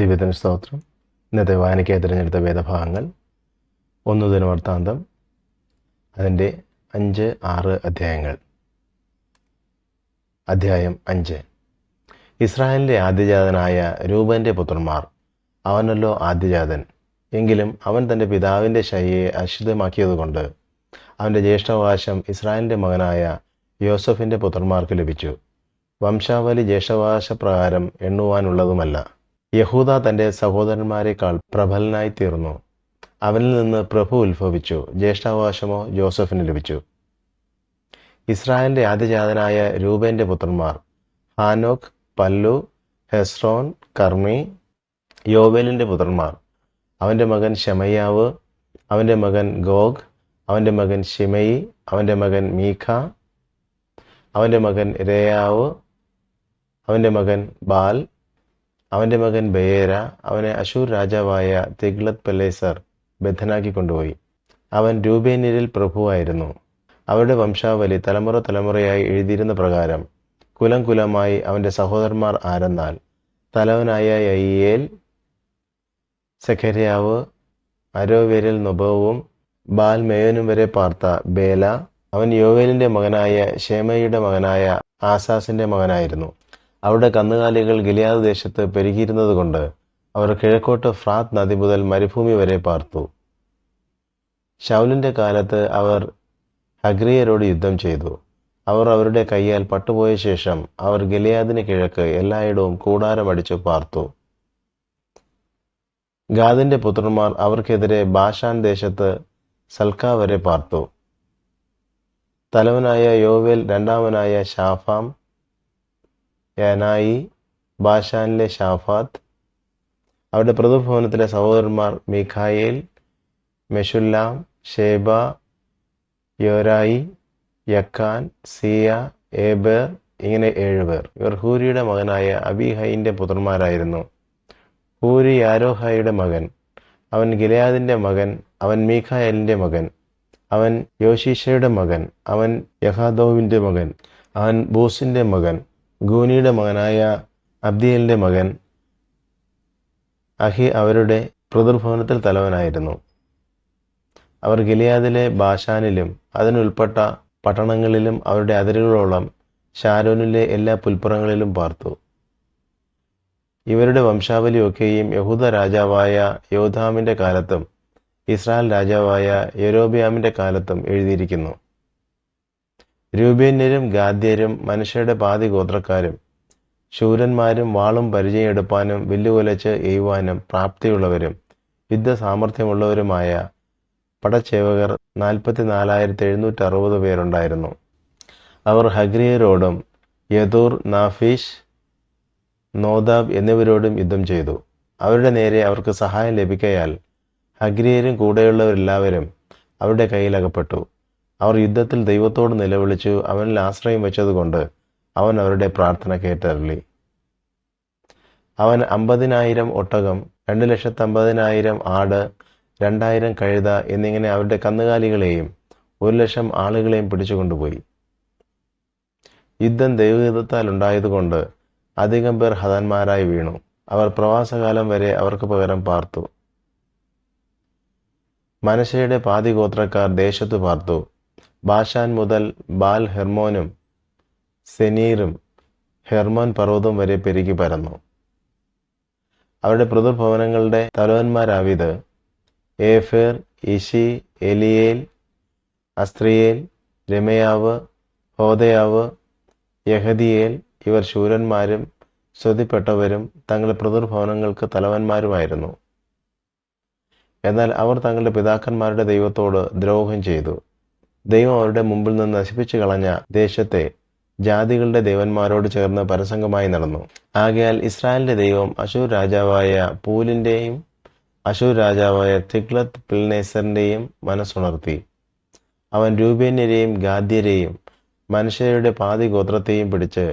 ദൈവത്തിന് സ്തോത്രം ഇന്നത്തെ വായനയ്ക്കായി തിരഞ്ഞെടുത്ത വേദഭാഗങ്ങൾ ഒന്ന് ദിനവൃത്താന്തം അതിന്റെ അഞ്ച് ആറ് അധ്യായങ്ങൾ. അധ്യായം അഞ്ച്. ഇസ്രായേലിന്റെ ആദ്യജാതനായ രൂപന്റെ പുത്രന്മാർ അവനല്ലോ ആദ്യജാതൻ എങ്കിലും അവൻ തന്റെ പിതാവിന്റെ ശൈലിയെ അശുദ്ധമാക്കിയതുകൊണ്ട് അവന്റെ ജ്യേഷ്ഠാവകാശം ഇസ്രായേലിന്റെ മകനായ യോസഫിന്റെ പുത്രന്മാർക്ക് ലഭിച്ചു. വംശാവലി ജ്യേഷ്ഠാവകാശ പ്രകാരം എണ്ണുവാനുള്ളതുമല്ല. യഹൂദ തന്റെ സഹോദരന്മാരെക്കാൾ പ്രബലനായി തീർന്നു അവനിൽ നിന്ന് പ്രഭു ഉത്ഭവിച്ചു. ജ്യേഷ്ഠാവകാശമോ ജോസഫിന് ലഭിച്ചു. ഇസ്രായേലിന്റെ ആദ്യജാതനായ രൂപേന്റെ പുത്രന്മാർ ഹാനോക് പല്ലു ഹെസ്റോൻ കർമ്മി യോവേലിന്റെ പുത്രന്മാർ. അവന്റെ മകൻ ഷമയ്യാവ് അവന്റെ മകൻ ഗോഗ് അവന്റെ മകൻ ഷിമയി അവന്റെ മകൻ മീഖ അവന്റെ മകൻ രേയാവ് അവന്റെ മകൻ ബാൽ അവന്റെ മകൻ ബയേര അവനെ അശൂർ രാജാവായ തിഗ്ലത് പെലേസർ ബദ്ധനാക്കി കൊണ്ടുപോയി. അവൻ രൂപേന്യരിൽ പ്രഭുവായിരുന്നു. അവരുടെ വംശാവലി തലമുറ തലമുറയായി എഴുതിയിരുന്ന പ്രകാരം കുലം കുലമായി അവന്റെ സഹോദരന്മാർ ആരെന്നാൽ തലവനായ യയ്യേൽ സെഖരിയാവ് അരോവേരിൽ നുബവും ബാൽമേയനും വരെ പാർത്ത ബേല അവൻ യോവേലിന്റെ മകനായ ഷേമയുടെ മകനായ ആസാസിന്റെ മകനായിരുന്നു. അവരുടെ കന്നുകാലികൾ ഗിലിയാദ് ദേശത്ത് പെരുകിയിരുന്നതുകൊണ്ട് അവർ കിഴക്കോട്ട് ഫ്രാത്ത് നദി മുതൽ മരുഭൂമി വരെ പാർത്തു. ഷൗലിന്റെ കാലത്ത് അവർ ഹഗ്രിയരോട് യുദ്ധം ചെയ്തു. അവർ അവരുടെ കൈയാൽ പട്ടുപോയ ശേഷം അവർ ഗിലിയാദിന് കിഴക്ക് എല്ലായിടവും കൂടാരമടിച്ചു പാർത്തു. ഗാദിന്റെ പുത്രന്മാർ അവർക്കെതിരെ ബാഷാൻ ദേശത്ത് സൽക്ക വരെ പാർത്തു. തലവനായ യോവേൽ രണ്ടാമനായ ഷാഫാം യനായി ബാഷാനിലെ ഷാഫാത്ത് അവരുടെ പ്രതിഭവനത്തിലെ സഹോദരന്മാർ Michael Meshullam Sheba Jorai Jacan Zia Eber ഇങ്ങനെ ഏഴുപേർ ഇവർ ഹൂരിയുടെ മകനായ അബിഹൈന്റെ പുത്രന്മാരായിരുന്നു. ഹൂരി യാരോഹായുടെ മകൻ അവൻ ഗിലയാദിന്റെ മകൻ അവൻ മീഖായലിന്റെ മകൻ അവൻ യോശീഷയുടെ മകൻ അവൻ യഹാദോവിന്റെ മകൻ അവൻ ബോസിന്റെ മകൻ ഗൂനിയുടെ മകനായ അബ്ദിയലിന്റെ മകൻ അഹി അവരുടെ പിതൃഭവനത്തിൽ തലവനായിരുന്നു. അവർ ഗിലിയാദിലെ ബാഷാനിലും അതിനുൾപ്പെട്ട പട്ടണങ്ങളിലും അവരുടെ അതിരുകളോളം ഷാരോനിലെ എല്ലാ പുൽപ്പുറങ്ങളിലും പാർത്തു. ഇവരുടെ വംശാവലിയൊക്കെയും യഹൂദ രാജാവായ യോധാമിന്റെ കാലത്തും ഇസ്രായേൽ രാജാവായ യെരോബിയാമിന്റെ കാലത്തും എഴുതിയിരിക്കുന്നു. രൂപേന്യരും ഗാദ്യരും മനുഷ്യരുടെ പാതി ഗോത്രക്കാരും ശൂരന്മാരും വാളും പരിചയമെടുപ്പാനും വില്ലുകൊലച്ച് എയ്യുവാനും പ്രാപ്തിയുള്ളവരും യുദ്ധ സാമർഥ്യമുള്ളവരുമായ പടച്ചേവകർ നാൽപ്പത്തി നാലായിരത്തി എഴുന്നൂറ്റി അറുപത് പേരുണ്ടായിരുന്നു. അവർ ഹഗ്രിയരോടും യദൂർ നാഫീഷ് നോദാബ് എന്നിവരോടും യുദ്ധം ചെയ്തു. അവരുടെ നേരെ അവർക്ക് സഹായം ലഭിക്കയാൽ ഹഗ്രിയരും കൂടെയുള്ളവരെല്ലാവരും അവരുടെ കയ്യിൽ അകപ്പെട്ടു അവർ യുദ്ധത്തിൽ ദൈവത്തോട് നിലവിളിച്ചു അവനിൽ ആശ്രയം വെച്ചതുകൊണ്ട് അവൻ അവരുടെ പ്രാർത്ഥന കേട്ടരളി. അവൻ അമ്പതിനായിരം ഒട്ടകം രണ്ട് ലക്ഷത്തി അമ്പതിനായിരം ആട് രണ്ടായിരം കഴുത എന്നിങ്ങനെ അവരുടെ കന്നുകാലികളെയും ഒരു ലക്ഷം ആളുകളെയും പിടിച്ചു കൊണ്ടുപോയി. യുദ്ധം ദൈവഹിതത്താൽ ഉണ്ടായതുകൊണ്ട് അധികം പേർ ഹതന്മാരായി വീണു. അവർ പ്രവാസകാലം വരെ അവർക്ക് പകരം പാർത്തു. മനശയുടെ പാതി ഗോത്രക്കാർ ദേശത്തു പാർത്തു. ബാഷാൻ മുതൽ ബാൽ ഹെർമോനും സെനീറും ഹെർമോൻ പർവതം വരെ പെരുകി പരന്നു. അവരുടെ പിതൃഭവനങ്ങളുടെ തലവന്മാരാവിത് ഏഫേർ ഇഷി എലിയേൽ അസ്ത്രിയേൽ രമയാവ് ഹോദയാവ് യഹദിയേൽ ഇവർ ശൂരന്മാരും ശ്രുതിപ്പെട്ടവരും തങ്ങളുടെ പിതൃഭവനങ്ങൾക്ക് തലവന്മാരുമായിരുന്നു. എന്നാൽ അവർ തങ്ങളുടെ പിതാക്കന്മാരുടെ ദൈവത്തോട് ദ്രോഹം ചെയ്തു. ദൈവം അവരുടെ മുമ്പിൽ നിന്ന് നശിപ്പിച്ചു കളഞ്ഞ ദേശത്തെ ജാതികളുടെ ദേവന്മാരോട് ചേർന്ന് പരസംഗമായി നടന്നു. ആകയാൽ ഇസ്രായേലിന്റെ ദൈവം അശൂർ രാജാവായ പൂലിന്റെയും അശൂർ രാജാവായ തിഗ്ലത്ത് പിൽനേസറിന്റെയും മനസ്സുണർത്തി. അവൻ രൂപേന്യരെയും ഗാദ്യരെയും മനുഷ്യരുടെ പാതി ഗോത്രത്തെയും പിടിച്ച്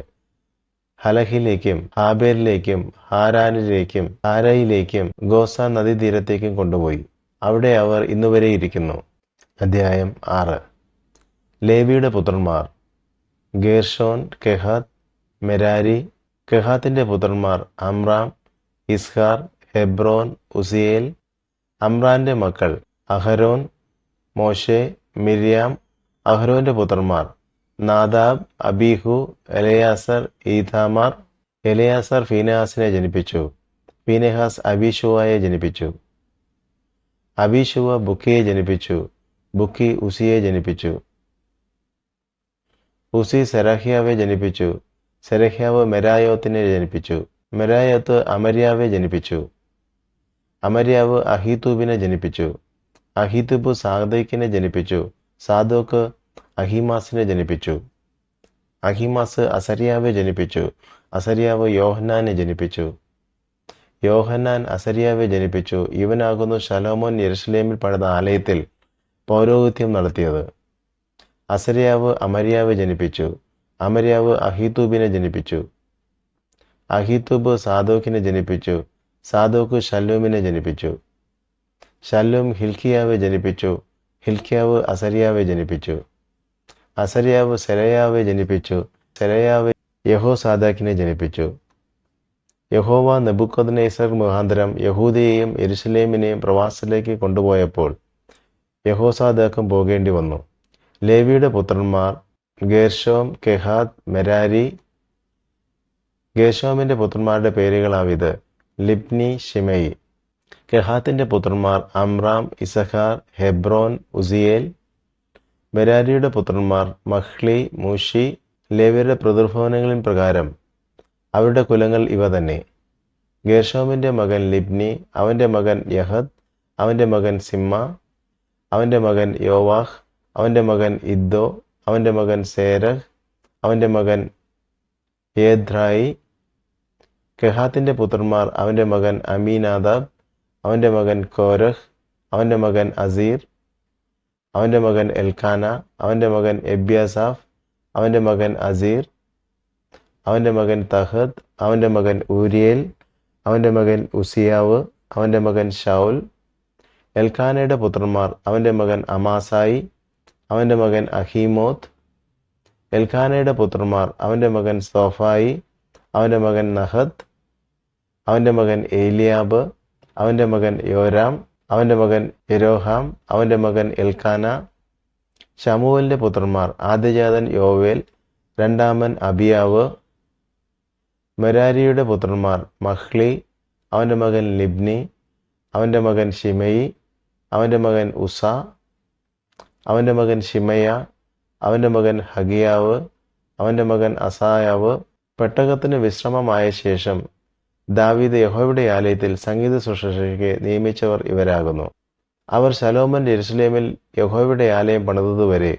ഹലഹിലേക്കും ഹാബേറിലേക്കും ഹാരാനിലേക്കും ഹാരയിലേക്കും ഗോസ നദീതീരത്തേക്കും കൊണ്ടുപോയി. അവിടെ അവർ ഇന്നുവരെ ഇരിക്കുന്നു. അധ്യായം ആറ്. ലേവിയുടെ പുത്രന്മാർ ഗേർഷോൻ കെഹാത്ത് മെരാരി കെഹാത്തിന്റെ പുത്രന്മാർ അമ്രാം ഇസ്ഹാർ ഹെബ്രോൻ ഉസിയേൽ അമ്രാന്റെ മക്കൾ അഹരോൻ മോശെ മിര്യാം അഹരോന്റെ പുത്രന്മാർ നാദാബ് അബീഹു എലയാസർ ഈഥാമാർ എലയാസർ ഫീനഹാസിനെ ജനിപ്പിച്ചു. ഫീനെഹാസ് അബീഷുവായെ ജനിപ്പിച്ചു. അബീഷുവ ബുക്കിയെ ജനിപ്പിച്ചു. ബുക്കി ഉസിയെ ജനിപ്പിച്ചു. ഉസി സെറഹ്യാവെ ജനിപ്പിച്ചു. സെറഹ്യാവ് മെരായോത്തിനെ ജനിപ്പിച്ചു. മെരായോത്ത് അമര്യാവെ ജനിപ്പിച്ചു. അമര്യാവ് അഹീതൂബിനെ ജനിപ്പിച്ചു. അഹീതൂബ് സാദോക്കിനെ ജനിപ്പിച്ചു. സാദോക്ക് അഹിമാസിനെ ജനിപ്പിച്ചു. അഹിമാസ് അസരിയാവെ ജനിപ്പിച്ചു. അസരിയാവ് യോഹനാനെ ജനിപ്പിച്ചു. യോഹനാൻ അസരിയാവെ ജനിപ്പിച്ചു. ഇവനാകുന്നു ശലോമോൻ യെരുസലേമിൽ പണിത ആലയത്തിൽ പൗരോഹിത്യം നടത്തിയത്. അസരിയാവ് അമര്യാവ് ജനിപ്പിച്ചു. അമര്യാവ് അഹീതൂബിനെ ജനിപ്പിച്ചു. അഹീതൂബ് സാദോക്കിനെ ജനിപ്പിച്ചു. സാദോക്ക് ഷല്ലൂമിനെ ജനിപ്പിച്ചു. ഷല്ലൂം ഹിൽക്കിയാവെ ജനിപ്പിച്ചു. ഹിൽക്കിയാവ് അസരിയാവെ ജനിപ്പിച്ചു. അസരിയാവ് സെരയാവെ ജനിപ്പിച്ചു. സെരയാവ് യഹോ സാദാക്കിനെ ജനിപ്പിച്ചു. യഹോവ നെബുക്കദ്നേസർ മുഖാന്തരം യഹൂദയെയും എരുസലേമിനെയും പ്രവാസത്തിലേക്ക് കൊണ്ടുപോയപ്പോൾ യഹോസാദാക്കും പോകേണ്ടി വന്നു. ലേവിയുടെ പുത്രന്മാർ ഗേർഷോം കെഹാദ് മെരാരി. ഗേർഷോമിന്റെ പുത്രന്മാരുടെ പേരുകളാവിത്. ലിബ്നി ഷിമയി കെഹാത്തിന്റെ പുത്രന്മാർ അമ്രാം ഇസഹാർ ഹെബ്രോൻ ഉസിയേൽ. മെരാരിയുടെ പുത്രന്മാർ മഹ്ലി മൂഷി ലേവിയുടെ പ്രതിർഭവനങ്ങളിൻ പ്രകാരം അവരുടെ കുലങ്ങൾ ഇവ തന്നെ. ഗേർഷോമിന്റെ മകൻ ലിബ്നി അവന്റെ മകൻ യഹദ് അവന്റെ മകൻ സിമ്മ അവന്റെ മകൻ യോവാഹ് അവന്റെ മകൻ ഇദ്ദോ അവന്റെ മകൻ സേരഹ് അവന്റെ മകൻ ഏദ്രായി കെഹാത്തിന്റെ പുത്രന്മാർ അവന്റെ മകൻ അമീനാദാബ് അവന്റെ മകൻ കോരഹ് അവന്റെ മകൻ അസീർ അവന്റെ മകൻ എൽഖാന അവന്റെ മകൻ എബ്യാസാഫ് അവന്റെ മകൻ അസീർ അവന്റെ മകൻ തഹദ് അവന്റെ മകൻ ഊരിയേൽ അവന്റെ മകൻ ഉസിയാവ് അവന്റെ മകൻ ഷൗൽ എൽഖാനയുടെ പുത്രന്മാർ അവന്റെ മകൻ അമാസായി അവന്റെ മകൻ അഹീമോത്ത് എൽഖാനയുടെ പുത്രന്മാർ അവന്റെ മകൻ സോഫായി അവന്റെ മകൻ നഹദ് അവന്റെ മകൻ ഏലിയാബ് അവന്റെ മകൻ യോരാം അവന്റെ മകൻ യരോഹാം അവന്റെ മകൻ എൽഖാന ഷമുവലിന്റെ പുത്രന്മാർ ആദ്യജാതൻ യോവേൽ രണ്ടാമൻ അബിയാവ് മെരാരിയുടെ പുത്രന്മാർ മഹ്ലി അവന്റെ മകൻ ലിബ്നി അവന്റെ മകൻ ഷിമയി അവന്റെ മകൻ ഉസ അവന്റെ മകൻ ഷിമയ അവന്റെ മകൻ ഹഗിയാവ് അവന്റെ മകൻ അസായാവ് പെട്ടകത്തിന് വിശ്രമമായ ശേഷം ദാവീദ് യഹോയുടെ ആലയത്തിൽ സംഗീത ശുശ്രൂഷയ്ക്ക് നിയമിച്ചവർ ഇവരാകുന്നു. അവർ ശലോമൻ ജെറുസലേമിൽ യഹോയുടെ ആലയം പണിതതുവരെ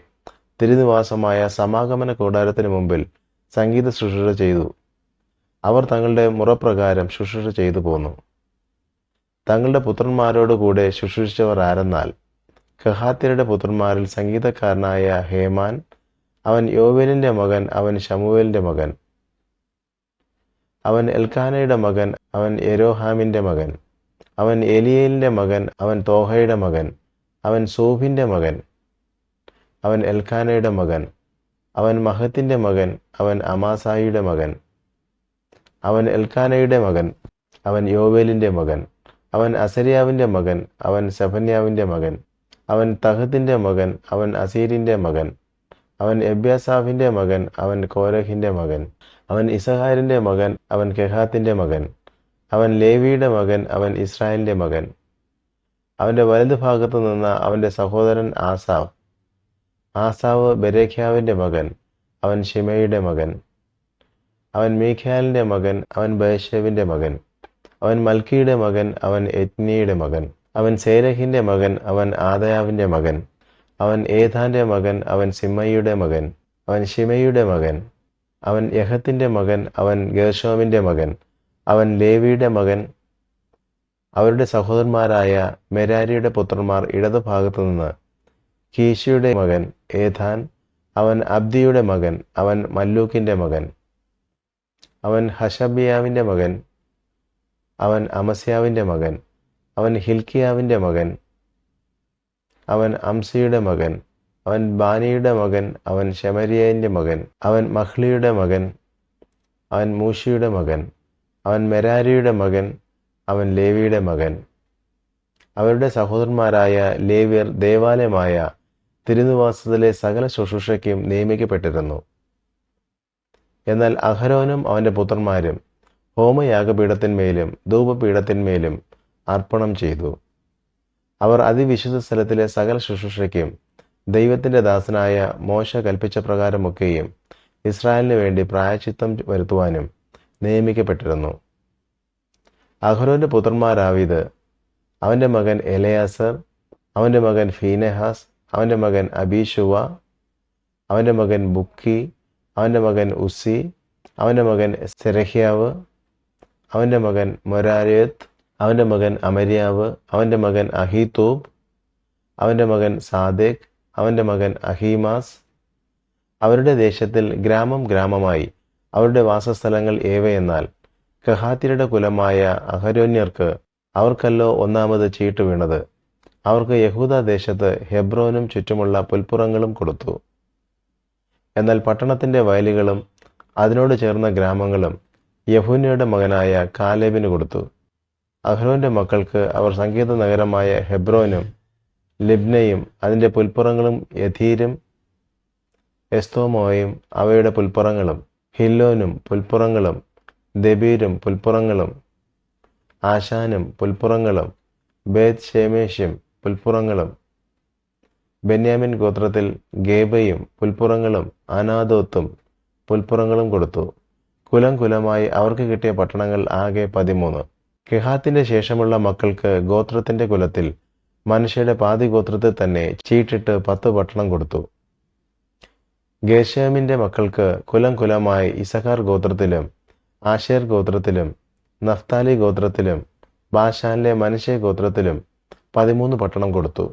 തിരുനിവാസമായ സമാഗമന കൂടാരത്തിന് മുമ്പിൽ സംഗീത ശുശ്രൂഷ ചെയ്തു. അവർ തങ്ങളുടെ മുറപ്രകാരം ശുശ്രൂഷ ചെയ്തു പോന്നു. തങ്ങളുടെ പുത്രന്മാരോടുകൂടെ ശുശ്രൂഷിച്ചവർ ആരെന്നാൽ കഹാത്യരുടെ പുത്രന്മാരിൽ സംഗീതക്കാരനായ ഹേമാൻ അവൻ യോവേലിന്റെ മകൻ അവൻ ഷമുവേലിന്റെ മകൻ. അവൻ എൽക്കാനയുടെ മകൻ അവൻ എരോഹാമിന്റെ മകൻ. അവൻ എലിയേലിന്റെ മകൻ അവൻ തോഹയുടെ മകൻ. അവൻ സൂഫിന്റെ മകൻ. അവൻ എൽക്കാനയുടെ മകൻ. അവൻ മഹത്തിന്റെ മകൻ അവൻ അമാസായിയുടെ മകൻ. അവൻ എൽക്കാനയുടെ മകൻ. അവൻ യോവേലിന്റെ മകൻ. അവൻ അസരിയാവിന്റെ മകൻ. അവൻ സെഫന്യാവിന്റെ മകൻ. അവൻ തഹത്തിന്റെ മകൻ അവൻ അസീരിന്റെ മകൻ അവൻ എബ്യാസാഫിന്റെ മകൻ അവൻ കോരഹിന്റെ മകൻ അവൻ ഇസഹാരിന്റെ മകൻ അവൻ കെഹാത്തിന്റെ മകൻ അവൻ ലേവിയുടെ മകൻ അവൻ ഇസ്രായേലിന്റെ മകൻ അവന്റെ അവന്റെ വലതുഭാഗത്തു നിന്ന അവന്റെ സഹോദരൻ ആസാവ് ആസാവ് ബരേഖ്യാവിന്റെ മകൻ അവൻ ഷിമയുടെ മകൻ അവൻ മീഖ്യാലിന്റെ മകൻ അവൻ ബേഷേവിന്റെ മകൻ അവൻ മൽക്കിയുടെ മകൻ അവൻ എത്നിയുടെ മകൻ അവൻ സേരഹിന്റെ മകൻ അവൻ ആദയാവിന്റെ മകൻ അവൻ ഏതാന്റെ മകൻ അവൻ സിമ്മയുടെ മകൻ അവൻ ഷിമയുടെ മകൻ അവൻ യഹത്തിന്റെ മകൻ അവൻ ഗേർഷോമിന്റെ മകൻ അവൻ ലേവിയുടെ മകൻ അവരുടെ സഹോദരന്മാരായ മെരാരിയുടെ പുത്രന്മാർ ഇടതുഭാഗത്തു നിന്ന് കീശയുടെ മകൻ ഏഥാൻ അവൻ അബ്ദിയുടെ മകൻ അവൻ മല്ലൂക്കിന്റെ മകൻ അവൻ ഹഷബിയാവിന്റെ മകൻ അവൻ അമസ്യാവിന്റെ മകൻ അവൻ ഹിൽക്കിയാവിന്റെ മകൻ അവൻ അംസിയുടെ മകൻ അവൻ ബാനിയുടെ മകൻ അവൻ ശമരിയന്റെ മകൻ അവൻ മഹ്ലിയുടെ മകൻ അവൻ മൂഷിയുടെ മകൻ അവൻ മെരാരിയുടെ മകൻ അവൻ ലേവിയുടെ മകൻ. അവരുടെ സഹോദരന്മാരായ ലേവ്യർ ദേവാലയമായ തിരുനിവാസത്തിലെ സകല ശുശ്രൂഷയ്ക്കും നിയമിക്കപ്പെട്ടിരുന്നു. എന്നാൽ അഹരോനും അവന്റെ പുത്രന്മാരും ഹോമയാഗപീഠത്തിന്മേലും ധൂപപീഠത്തിന്മേലും അർപ്പണം ചെയ്തു. അവർ അതിവിശുദ്ധ സ്ഥലത്തിലെ സകല ശുശ്രൂഷയ്ക്കും ദൈവത്തിന്റെ ദാസനായ മോശ കൽപ്പിച്ച പ്രകാരമൊക്കെയും ഇസ്രായേലിന് വേണ്ടി പ്രായച്ചിത്തം വരുത്തുവാനും നിയമിക്കപ്പെട്ടിരുന്നു. അഹ്റോന്റെ പുത്രന്മാരാവിത് അവന്റെ മകൻ എലയാസർ അവന്റെ മകൻ ഫീനെഹാസ് അവന്റെ മകൻ അബീഷുവ അവന്റെ മകൻ ബുക്കി അവന്റെ മകൻ ഉസി അവന്റെ മകൻ സെരഹ്യാവ് അവന്റെ മകൻ മൊരാരേത്ത് അവന്റെ മകൻ അമര്യാവ് അവന്റെ മകൻ അഹീതോബ് അവന്റെ മകൻ സാദേഖ് അവന്റെ മകൻ അഹീമാസ്. അവരുടെ ദേശത്തിൽ ഗ്രാമം ഗ്രാമമായി. അവരുടെ വാസസ്ഥലങ്ങൾ ഏവയെന്നാൽ കഹാത്തിരുടെ കുലമായ അഹരോന്യർക്ക് അവർക്കല്ലോ ഒന്നാമത് ചീട്ട് വീണത്. അവർക്ക് യഹൂദ ദേശത്ത് ഹെബ്രോനും ചുറ്റുമുള്ള പുൽപ്പുറങ്ങളും കൊടുത്തു. എന്നാൽ പട്ടണത്തിന്റെ വയലുകളും അതിനോട് ചേർന്ന ഗ്രാമങ്ങളും യഹൂനയുടെ മകനായ കാലേബിന് കൊടുത്തു. അഹ്റോന്റെ മക്കൾക്ക് അവർ സംഗീത നഗരമായ ഹെബ്രോനും ലിബ്നയും അതിന്റെ പുൽപ്പുറങ്ങളും യഥീരും എസ്തോമോയും അവയുടെ പുൽപ്പുറങ്ങളും ഹില്ലോനും പുൽപ്പുറങ്ങളും ദബീരും പുൽപ്പുറങ്ങളും ആശാനും പുൽപ്പുറങ്ങളും ബേത് ഷേമേഷും പുൽപ്പുറങ്ങളും ബെന്യാമിൻ ഗോത്രത്തിൽ ഗേബയും പുൽപ്പുറങ്ങളും അനാദോത്തും പുൽപ്പുറങ്ങളും കൊടുത്തു. കുലം കുലമായി അവർക്ക് കിട്ടിയ പട്ടണങ്ങൾ ആകെ പതിമൂന്ന്. കെഹാത്തിന്റെ ശേഷമുള്ള മക്കൾക്ക് ഗോത്രത്തിന്റെ കുലത്തിൽ മനുഷ്യയുടെ പാതി ഗോത്രത്തിൽ തന്നെ ചീട്ടിട്ട് പത്ത് പട്ടണം കൊടുത്തു. ഗേഷേമിന്റെ മക്കൾക്ക് കുലം കുലമായി ഇസഹാർ ഗോത്രത്തിലും ആശേർ ഗോത്രത്തിലും നഫ്താലി ഗോത്രത്തിലും ബാഷാനിലെ മനുഷ്യ ഗോത്രത്തിലും പതിമൂന്ന് പട്ടണം കൊടുത്തു.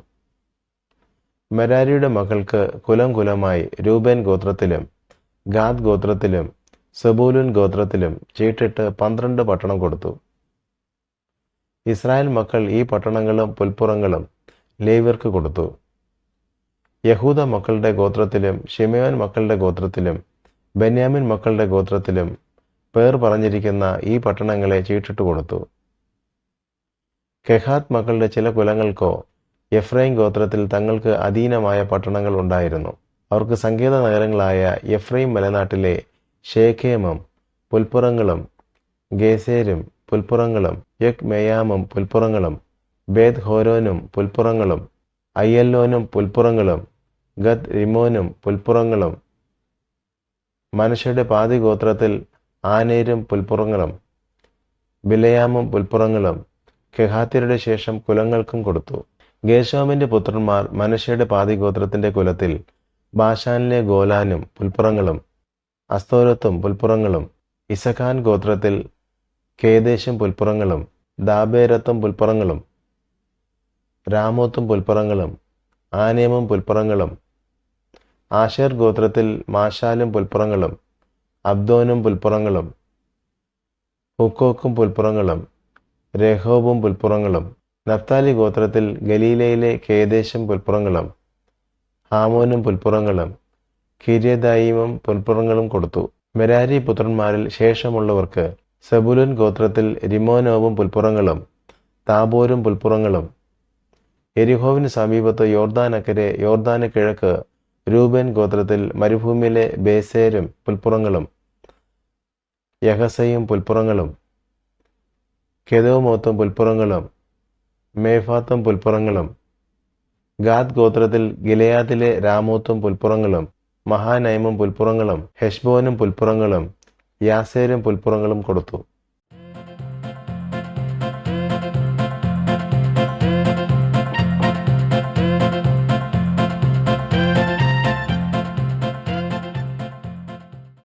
മെരാരിയുടെ മക്കൾക്ക് കുലം കുലമായി രൂപേൻ ഗോത്രത്തിലും ഗാദ് ഗോത്രത്തിലും സെബൂലുൻ ഗോത്രത്തിലും ചീട്ടിട്ട് പന്ത്രണ്ട് പട്ടണം കൊടുത്തു. ഇസ്രായേൽ മക്കൾ ഈ പട്ടണങ്ങളും പുൽപ്പുറങ്ങളും ലേവ്യർക്ക് കൊടുത്തു. യഹൂദ മക്കളുടെ ഗോത്രത്തിലും ഷിമയോൻ മക്കളുടെ ഗോത്രത്തിലും ബെന്യാമിൻ മക്കളുടെ ഗോത്രത്തിലും പേർ പറഞ്ഞിരിക്കുന്ന ഈ പട്ടണങ്ങളെ ചീട്ടിട്ട് കൊടുത്തു. കെഹാത്ത് മക്കളുടെ ചില കുലങ്ങൾക്കോ എഫ്രൈം ഗോത്രത്തിൽ തങ്ങൾക്ക് അധീനമായ പട്ടണങ്ങൾ ഉണ്ടായിരുന്നു. അവർക്ക് സംഗീത നഗരങ്ങളായ എഫ്രൈം മലനാട്ടിലെ ഷേഖേമും പുൽപ്പുറങ്ങളും ഗേസേരും പുൽപ്പുറങ്ങളും യക് മെയാമും പുൽപ്പുറങ്ങളും ബേദ് ഹോരോനും പുൽപ്പുറങ്ങളും അയ്യല്ലോനും പുൽപ്പുറങ്ങളും ഗത് റിമോനും പുൽപ്പുറങ്ങളും മനുഷ്യരുടെ പാതി ഗോത്രത്തിൽ ആനേരും പുൽപ്പുറങ്ങളും ബിലയാമും പുൽപ്പുറങ്ങളും കെഹാത്യരുടെ ശേഷം കുലങ്ങൾക്കും കൊടുത്തു. ഗേശോമിന്റെ പുത്രന്മാർ മനുഷ്യരുടെ പാതി ഗോത്രത്തിന്റെ കുലത്തിൽ ബാഷാനിലെ ഗോലാനും പുൽപ്പുറങ്ങളും അസ്തോരത്തും പുൽപ്പുറങ്ങളും ഇസഖാൻ ഗോത്രത്തിൽ കേദേശും പുൽപ്പുറങ്ങളും ദാബേരത്തും പുൽപ്പുറങ്ങളും രാമോത്തും പുൽപ്പുറങ്ങളും ആനേമും പുൽപ്പുറങ്ങളും ആശേർ ഗോത്രത്തിൽ മാഷാലും പുൽപ്പുറങ്ങളും അബ്ദോനും പുൽപ്പുറങ്ങളും ഹുക്കോക്കും പുൽപ്പുറങ്ങളും രഹോബും പുൽപ്പുറങ്ങളും നഫ്താലി ഗോത്രത്തിൽ ഗലീലയിലെ കേദേശും പുൽപ്പുറങ്ങളും ഹാമോനും പുൽപ്പുറങ്ങളും കിര്യദായിമും പുൽപ്പുറങ്ങളും കൊടുത്തു. മെരാരി പുത്രന്മാരിൽ ശേഷമുള്ളവർക്ക് സബുലുൻ ഗോത്രത്തിൽ രിമോനോവും പുൽപ്പുറങ്ങളും താബോരും പുൽപ്പുറങ്ങളും. എരിഹോവിന് സമീപത്ത് യോർദാനക്കരെ യോർദാന് കിഴക്ക് രൂപൻ ഗോത്രത്തിൽ മരുഭൂമിയിലെ ബേസേരും പുൽപ്പുറങ്ങളും യഹസയും പുൽപ്പുറങ്ങളും കെതോമോത്തും പുൽപ്പുറങ്ങളും മേഫാത്തും പുൽപ്പുറങ്ങളും ഗാദ് ഗോത്രത്തിൽ ഗിലയാദിലെ രാമോത്തും പുൽപ്പുറങ്ങളും മഹാനൈമും പുൽപ്പുറങ്ങളും ഹെഷ്ബോനും പുൽപ്പുറങ്ങളും യാസേരും പുൽപ്പുറങ്ങളും കൊടുത്തു.